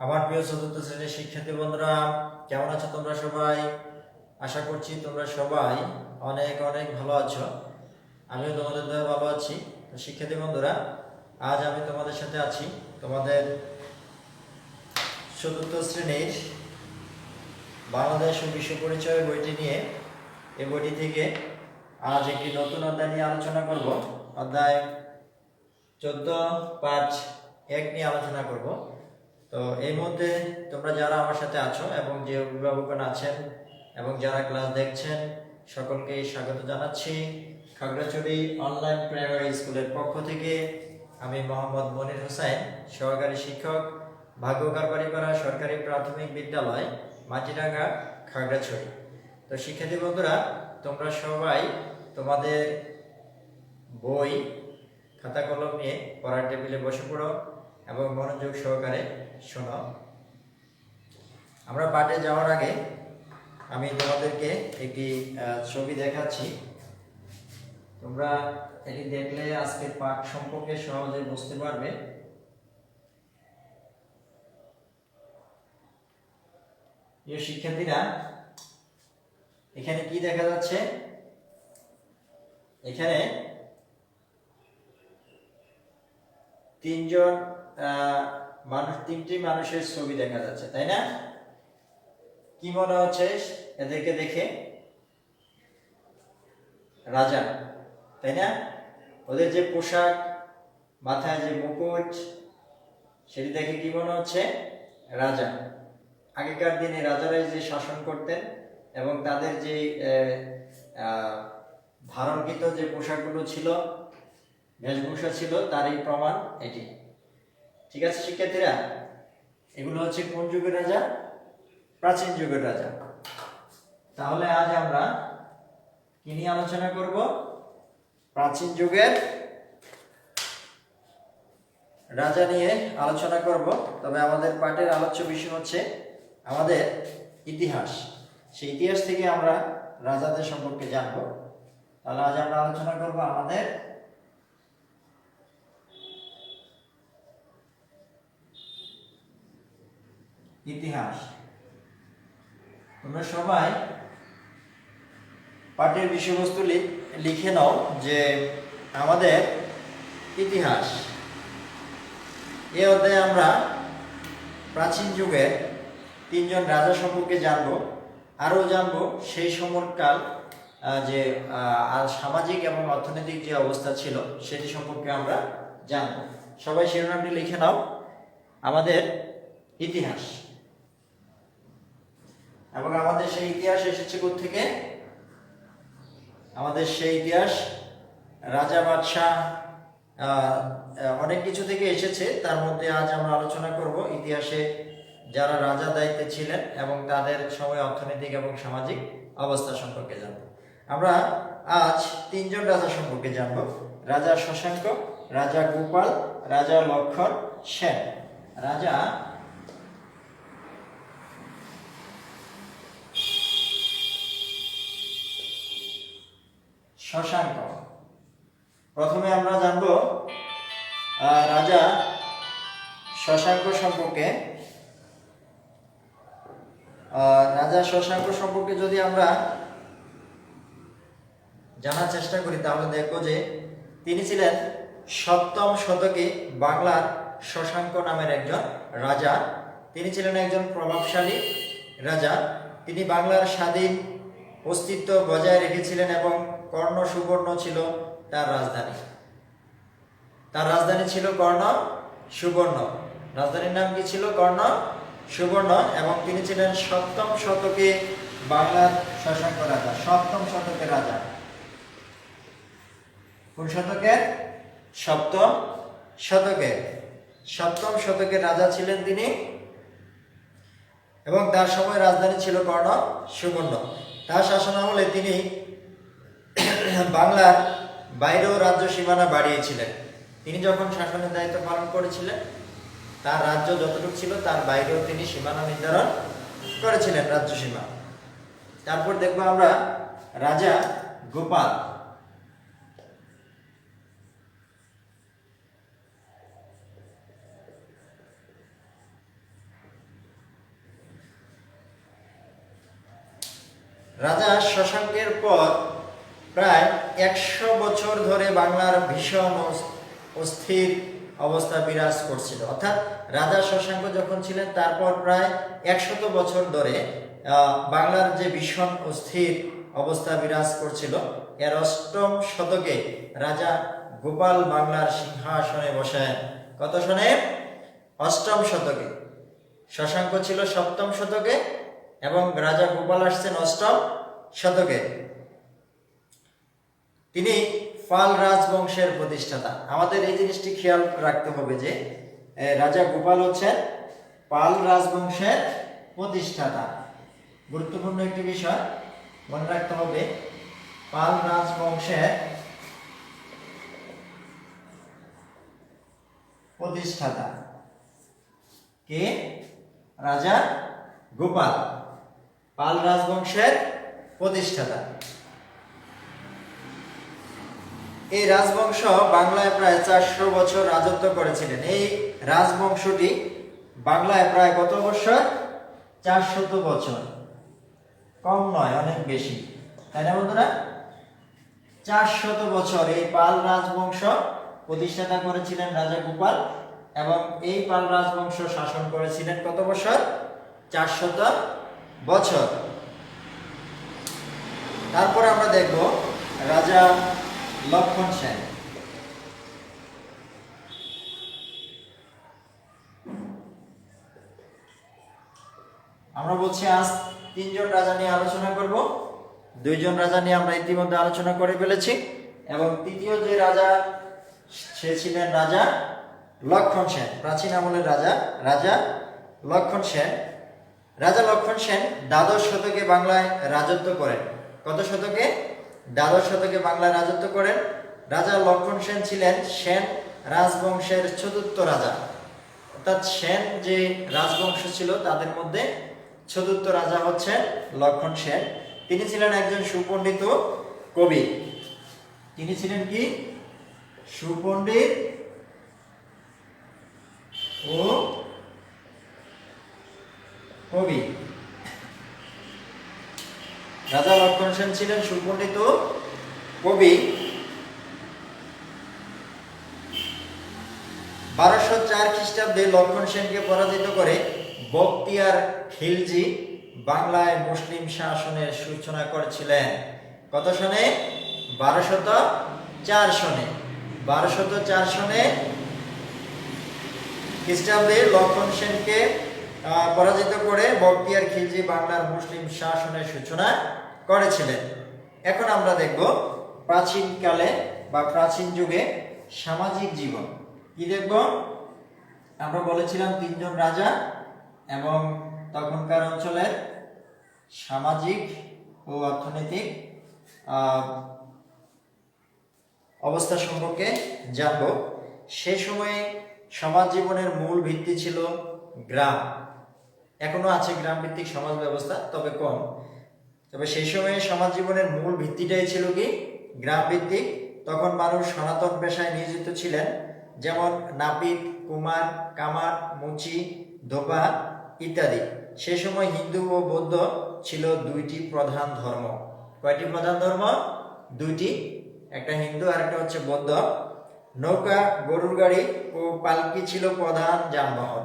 আমার প্রিয় চতুর্থ শ্রেণির শিক্ষার্থী বন্ধুরা, কেমন আছো তোমরা সবাই? আশা করছি তোমরা সবাই অনেক অনেক ভালো আছো। আমিও তোমাদের দ্বারা ভালো আছি। শিক্ষার্থী বন্ধুরা, আজ আমি তোমাদের সাথে আছি তোমাদের চতুর্থ শ্রেণির বাংলাদেশ ও বিশ্ব পরিচয় বইটি নিয়ে। এই বইটি থেকে আজ একটি নতুন অধ্যায় নিয়ে আলোচনা করব। অধ্যায় চোদ্দ, পাঁচ, এক নিয়ে আলোচনা করব। তো এই মধ্যে তোমরা যারা আমার সাথে আছো এবং যে অভিভাবকগণ আছেন এবং যারা ক্লাস দেখছেন, সকলকে স্বাগত জানাচ্ছি খাগড়াছড়ি অনলাইন প্রাইমারি স্কুলের পক্ষ থেকে। আমি মোহাম্মদ মনির হোসেন সহকারী শিক্ষক ভাগ্যকার বাড়িপাড়া সরকারি প্রাথমিক বিদ্যালয় মাটিরাঙ্গা খাগড়াছড়ি। তো শিক্ষার্থী বন্ধুরা, তোমরা সবাই তোমাদের বই খাতা কলম নিয়ে পড়ার টেবিলে বসে পড়ো। এবং মনোযোগ সহকারে শোনো। আমরা পাঠে যাওয়ার আগে আমি তোমাদেরকে একটি ছবি দেখাচ্ছি। তোমরা এটি দেখলে আজকের পাঠ সম্পর্কে সহজে বুঝতে পারবে। শিক্ষার্থীরা, এখানে কি দেখা যাচ্ছে? এখানে তিনজন মানুষ তিনটি মানুষের ছবি দেখা যাচ্ছে, তাই না? কি মনে হচ্ছে এদেরকে দেখে? রাজা, তাই না? ওদের যে পোশাক, মাথায় যে মুকুট, সেটি দেখে কি মনে হচ্ছে? রাজা। আগেকার দিনে রাজারাই যে শাসন করতেন এবং তাদের যে ধারণকৃত যে পোশাকগুলো ছিল, বেশভূষা ছিল, তারই প্রমাণ এটি। ঠিক আছে, শিক্ষার্থীরা? এগুলো হচ্ছে কোন যুগের রাজা? প্রাচীন যুগের রাজা। তাহলে আজ আমরা কি নিয়ে আলোচনা করব? প্রাচীন যুগের রাজা নিয়ে আলোচনা করব। তবে আমাদের পাঠের আলোচ্য বিষয় হচ্ছে আমাদের ইতিহাস। সেই ইতিহাস থেকে আমরা রাজাদের সম্পর্কে জানব। তাহলে আজ আমরা আলোচনা করব আমাদের ইতিহাস। তোমরা সবাই পাঠের বিষয়বস্তু লিখে নাও যে আমাদের ইতিহাস। এ অধ্যায়ে আমরা প্রাচীন যুগের তিনজন রাজা সম্পর্কে জানব, আরও জানব সেই সময়কাল যে সামাজিক এবং অর্থনৈতিক যে অবস্থা ছিল সেটি সম্পর্কে আমরা জানব। সবাই শিরোনামটি লিখে নাও। আমাদের ইতিহাস। এবং আমাদের সেই ইতিহাস এসেছে থেকে আমাদের সেই ইতিহাস রাজা বাদশাহ অনেক কিছু থেকে এসেছে। তার মধ্যে আজ আমরা আলোচনা করব ইতিহাসে যারা রাজা দায়িত্বে ছিলেন এবং তাদের সময় অর্থনৈতিক এবং সামাজিক অবস্থা সম্পর্কে জানব। আমরা আজ তিনজন রাজা সম্পর্কে জানব। রাজা শশাঙ্ক, রাজা গোপাল, রাজা লক্ষণ সেন। রাজা শশাঙ্ক প্রথমে আমরা জানব রাজা শশাঙ্ক সম্পর্কে। রাজা শশাঙ্ক সম্পর্কে যদি আমরা জানার চেষ্টা করি, তাহলে দেখব যে তিনি ছিলেন সপ্তম শতকে বাংলার শশাঙ্ক নামের একজন রাজা। তিনি ছিলেন একজন প্রভাবশালী রাজা। তিনি বাংলার স্বাধীন অস্তিত্ব বজায় রেখেছিলেন এবং কর্ণ সুবর্ণ ছিল তার রাজধানী। তার রাজধানী ছিল কর্ণ সুবর্ণ। রাজধানীর নাম কি ছিল? কর্ণ সুবর্ণ এবং তিনি ছিলেন সপ্তম শতকে বাংলার শশাঙ্ক রাজা, সপ্তম শতকের রাজা। কোন শতকের সপ্তম শতকে। সপ্তম শতকের রাজা ছিলেন তিনি এবং তার সময় রাজধানী ছিল কর্ণ সুবর্ণ। তার শাসনামলে তিনি বাংলার বাইরেও রাজ্য সীমানা বাড়িয়েছিলেন। তিনি যখন শাসনের দায়িত্ব পালন করেছিলেন, তার রাজ্য যতটুকু ছিল, তার বাইরেও তিনি সীমানা নির্ধারণ করেছিলেন রাজ্য সীমা। তারপর দেখব আমরা রাজা গোপাল। রাজা শশাঙ্কের পর প্রায় একশো বছর ধরে বাংলার ভীষণ অস- অস্থির অবস্থা বিরাজ করছিল। অর্থাৎ রাজা শশাঙ্ক যখন ছিলেন, তারপর প্রায় একশত বছর ধরে বাংলার যে ভীষণ অস্থির অবস্থা বিরাজ করছিল, এর অষ্টম শতকে রাজা গোপাল বাংলার সিংহাসনে বসেন কত সনে অষ্টম শতকে। শশাঙ্ক ছিল সপ্তম শতকে এবং রাজা গোপাল আসছেন অষ্টম শতকে। তিনি পাল রাজবংশের প্রতিষ্ঠাতা। আমাদের এই জিনিসটি খেয়াল রাখতে হবে যে রাজা গোপাল হচ্ছেন পাল রাজবংশের প্রতিষ্ঠাতা। গুরুত্বপূর্ণ একটি বিষয়, মনে রাখতে হবে, পাল রাজবংশের প্রতিষ্ঠাতা কে? রাজা গোপাল, পাল রাজবংশের প্রতিষ্ঠাতা। এই রাজবংশ বাংলায় প্রায় চারশো বছর রাজত্ব করেছিলেন। এই রাজবংশটি বাংলায় প্রায় কত বছর চারশত বছর কম নয়, অনেক বেশি। তাই না বন্ধুরা? চারশত বছর এই পাল রাজবংশ প্রতিষ্ঠাতা করেছিলেন রাজা গোপাল এবং এই পাল রাজবংশ শাসন করেছিলেন কত বছর চারশত বছর তারপরে আমরা দেখব রাজা লক্ষণ সেন। আমরা বলছি, আজ তিনজন রাজা নিয়ে আলোচনা করব। দুইজন রাজা নিয়ে আমরা ইতিমধ্যে আলোচনা করে ফেলেছি। এবং তৃতীয় যে রাজা, সে ছিলেন রাজা লক্ষণ সেন, প্রাচীন আমলের রাজা রাজা লক্ষণ সেন। রাজা লক্ষণ সেন দ্বাদশ শতকে বাংলায় রাজত্ব করেন। কত শতকে? দ্বাদশ শতকে বাংলায় রাজত্ব করেন। রাজা লক্ষণ সেন ছিলেন সেন রাজবংশের চতুর্থ রাজা। অর্থাৎ সেন যে রাজবংশ ছিল, তাদের মধ্যে চতুর্থ রাজা হচ্ছেন লক্ষণ সেন। তিনি ছিলেন একজন সুপণ্ডিত কবি। তিনি ছিলেন কি? সুপণ্ডিত ও কবি। রাজা লক্ষণ সেন ছিলেন সুপণ্ডিত কবি। বারোশো চার খ্রিস্টাব্দে লক্ষণ সেনকে পরাজিত করে বক্তিয়ার খিলজি বাংলায় মুসলিম শাসনের সূচনা করেছিলেন। কত সনে? বারোশত চার সনে। বারোশত চার সনে খ্রিস্টাব্দে লক্ষণ সেনকে পরাজিত করে বক্তিয়ার খিলজি বাংলার মুসলিম শাসনের সূচনা করেছিলেন। এখন আমরা দেখব প্রাচীনকালে বা প্রাচীন যুগে সামাজিক জীবন। কি দেখব? আমরা বলেছিলাম তিনজন রাজা এবং তখনকার অঞ্চলের সামাজিক ও অর্থনৈতিক অবস্থা সম্পর্কে জানব। সে সময়ে সমাজ জীবনের মূল ভিত্তি ছিল গ্রাম। এখনও আছে গ্রাম ভিত্তিক সমাজ ব্যবস্থা, তবে কম। তবে সেই সময়ে সমাজ জীবনের মূল ভিত্তিটাই ছিল কি? গ্রাম ভিত্তিক তখন মানুষ সনাতন পেশায় নিয়োজিত ছিলেন, যেমন নাপিত, কুমার, কামার, মুচি, ধোপা ইত্যাদি। সে সময় হিন্দু ও বৌদ্ধ ছিল দুইটি প্রধান ধর্ম। কয়টি প্রধান ধর্ম? দুইটি। একটা হিন্দু আর একটা হচ্ছে বৌদ্ধ। নৌকা, গরুর গাড়ি ও পালকি ছিল প্রধান যানবাহন।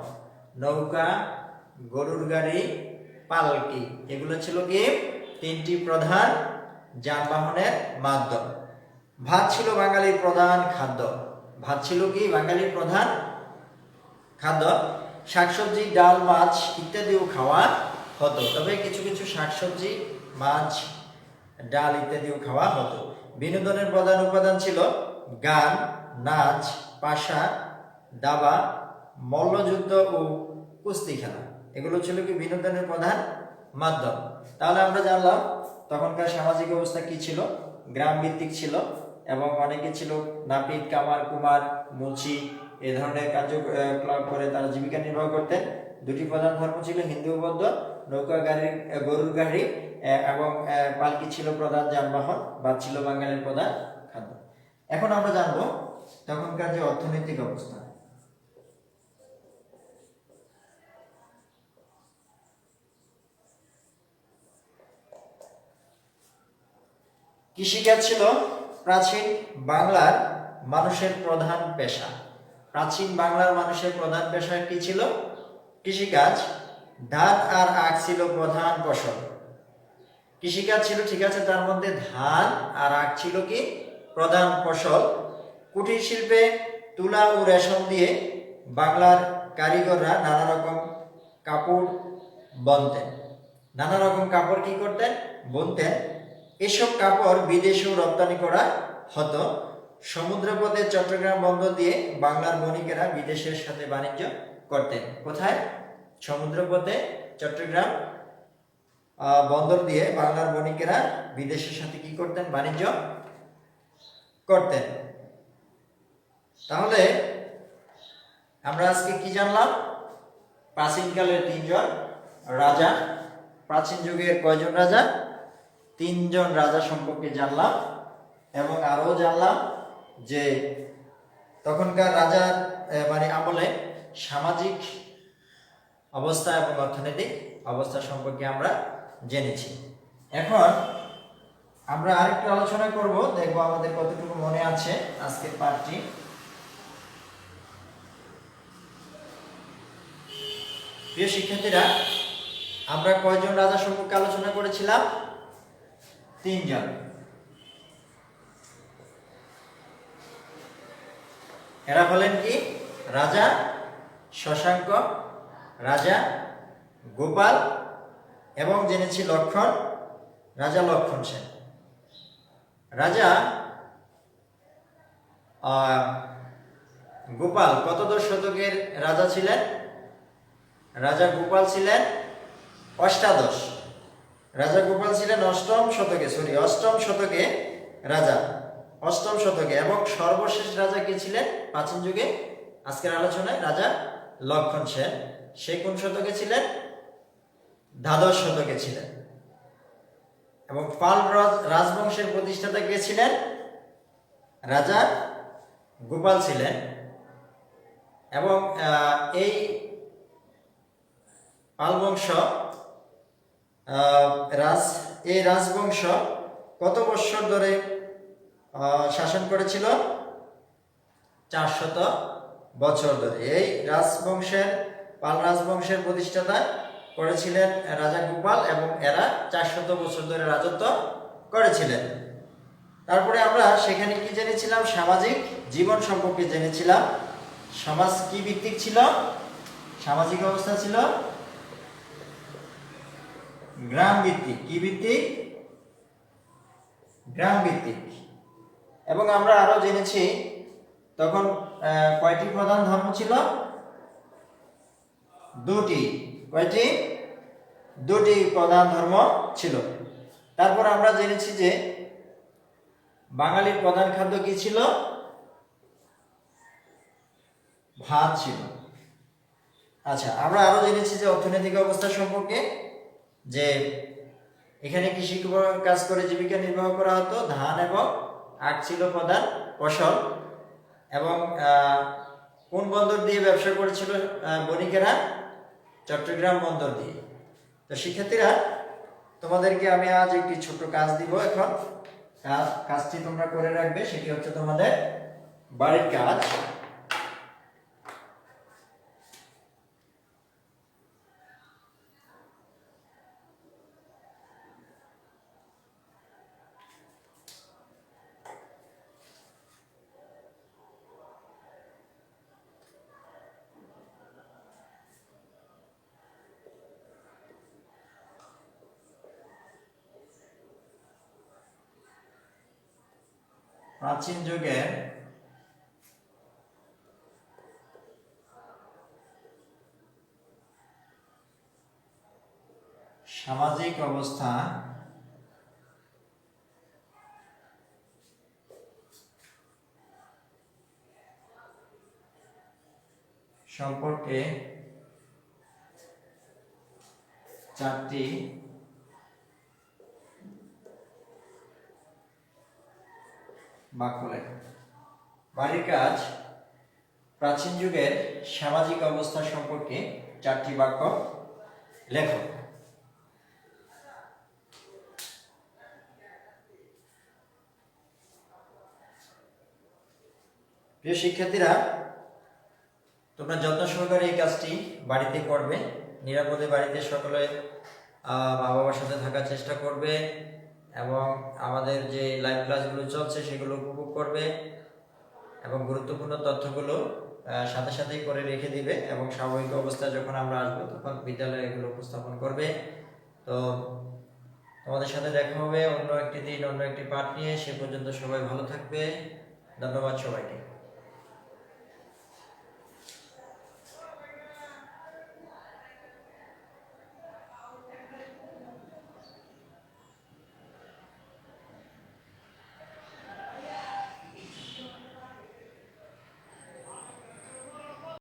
নৌকা গরুর গাড়ি, পালকি। এগুলো ছিল কি? তিনটি প্রধান যানবাহনের মাধ্যম। ভাত ছিল বাঙালির প্রধান খাদ্য। ভাত ছিল কি? বাঙালির প্রধান খাদ্য। শাকসবজি, ডাল, মাছ ইত্যাদিও খাওয়া হতো। তবে কিছু কিছু শাকসবজি, মাছ, ডাল ইত্যাদিও খাওয়া হতো। বিনোদনের প্রধান উপাদান ছিল গান, নাচ, পাশা, দাবা, মল্লযুদ্ধ ও কুস্তি খেলা। এগুলো ছিল কি বিনোদনের প্রধান মাধ্যম। তাহলে আমরা জানলাম তখনকার সামাজিক অবস্থা কি ছিল গ্রাম ভিত্তিক ছিল, এবং অনেকে ছিল নাপিত, কামার, কুমার, মুচি, এ ধরনের কার্যকলাপ করে তারা জীবিকা নির্বাহ করতেন। দুটি প্রধান ধর্ম ছিল হিন্দু বৌদ্ধ, নৌকা গাড়ি গরুর গাড়ি এবং পালকি ছিল প্রধান যানবাহন বা ছিল বাঙালির প্রধান খাদ্য। এখন আমরা জানব তখনকার যে অর্থনৈতিক অবস্থা। কৃষিকাজ ছিল প্রাচীন বাংলার মানুষের প্রধান পেশা। প্রাচীন বাংলার মানুষের প্রধান পেশা কি ছিল? কৃষিকাজ। ধান আর আখ ছিল প্রধান ফসল। কৃষিকাজ ছিল, ঠিক আছে, তার মধ্যে ধান আর আখ ছিল কি? প্রধান ফসল। কুটির শিল্পে তুলা ও রেশম দিয়ে বাংলার কারিগররা নানা রকম কাপড় বনতেন। নানা রকম কাপড় কি করতেন? বুনতেন। এসব কাপড় বিদেশেও রপ্তানি করা হতো। সমুদ্রপথে চট্টগ্রাম বন্দর দিয়ে বাংলার বণিকেরা বিদেশের সাথে বাণিজ্য করতেন। কোথায়? সমুদ্রপথে চট্টগ্রাম বন্দর দিয়ে বাংলার বণিকেরা বিদেশের সাথে কি করতেন? বাণিজ্য করতেন। তাহলে আমরা আজকে কি জানলাম? প্রাচীনকালের তিনজন রাজা, প্রাচীন যুগের কয়জন রাজা? তিনজন রাজা সম্পর্কে জানলাম এবং আরও জানলাম যে তখনকার রাজার মানে আমলে সামাজিক অবস্থা এবং অর্থনৈতিক অবস্থা সম্পর্কে আমরা জেনেছি। এখন আমরা আরেকটু আলোচনা করব, দেখব আমাদের কতটুকু মনে আছে আজকের পাঠটি। প্রিয় শিক্ষার্থীরা, আমরা কয়জন রাজা সম্পর্কে আলোচনা করেছিলাম? তিনজন। এরা হলেন কি? রাজা, শশাঙ্ক, রাজা, গোপাল এবং জেনেছি লক্ষণ, রাজা লক্ষণ সেন। রাজা গোপাল কত দশ শতকের রাজা ছিলেন? রাজা গোপাল ছিলেন অষ্টাদশ। রাজা গোপাল ছিলেন অষ্টম শতকে সরি অষ্টম শতকে রাজা, অষ্টম শতকে, এবং সর্বশেষ রাজা কে ছিলেন প্রাচীন যুগে? আজকের আলোচনায় রাজা লক্ষণ সেন, সে কোন শতকে ছিলেন? দ্বাদশ শতকে ছিলেন। এবং পাল রাজবংশের প্রতিষ্ঠাতা কে ছিলেন? রাজা গোপাল ছিলেন। এবং এই পাল বংশ রাজ, এই রাজবংশ কত বৎসর ধরে শাসন করেছিল? চারশত বছর ধরে। এই রাজবংশের, পাল রাজবংশের প্রতিষ্ঠাতা করেছিলেন রাজা গোপাল এবং এরা চারশত বছর ধরে রাজত্ব করেছিলেন। তারপরে আমরা সেখানে কি জেনেছিলাম? সামাজিক জীবন সম্পর্কে জেনেছিলাম। সমাজ কি ভিত্তিক ছিল? সামাজিক অবস্থা ছিল? গ্রাম ভিত্তিক কি ভিত্তিক? গ্রাম ভিত্তিক এবং আমরা আরও জেনেছি, তখন কয়টি প্রধান ধর্ম ছিল? দুটি। কয়টি? দুটি প্রধান ধর্ম ছিল। তারপর আমরা জেনেছি যে, বাঙালির প্রধান খাদ্য কি ছিল? ভাত ছিল। আচ্ছা আমরা আরও জেনেছি যে অর্থনৈতিক অবস্থা সম্পর্কে। যে এখানে কৃষি কাজ করে জীবিকা নির্বাহ করা হতো, ধান এবং আখ ছিল প্রধান ফসল এবং কোন বন্দর দিয়ে ব্যবসা করেছিল বণিকেরা? চট্টগ্রাম বন্দর দিয়ে। তো শিক্ষার্থীরা, তোমাদেরকে আমি আজ একটি ছোট কাজ দিব এখন। কাজ, কাজটি তোমরা করে রাখবে, সেটি হচ্ছে তোমাদের বাড়ির কাজ। প্রাচীন যুগে সামাজিক অবস্থা সম্পর্কে চারটি বা বাড়ির কাজ, প্রাচীন যুগের সামাজিক অবস্থা সম্পর্কে চারটি বাক্য লেখ প্রিয় শিক্ষার্থীরা, তোমরা যত্ন সহকারে এই কাজটি বাড়িতে করবে, নিরাপদে বাড়িতে সকলে বাবা বাবার সাথে থাকার চেষ্টা করবে এবং আমাদের যে লাইভ ক্লাসগুলো চলছে সেগুলো উপভোগ করবে এবং গুরুত্বপূর্ণ তথ্যগুলো সাথে সাথেই করে রেখে দিবে এবং স্বাভাবিক অবস্থায় যখন আমরা আসব তখন বিদ্যালয়ে এগুলো উপস্থাপন করবে। তো তোমাদের সাথে দেখা হবে অন্য একটি দিন, অন্য একটি পাঠ নিয়ে। সে পর্যন্ত সবাই ভালো থাকবে। ধন্যবাদ সবাইকে।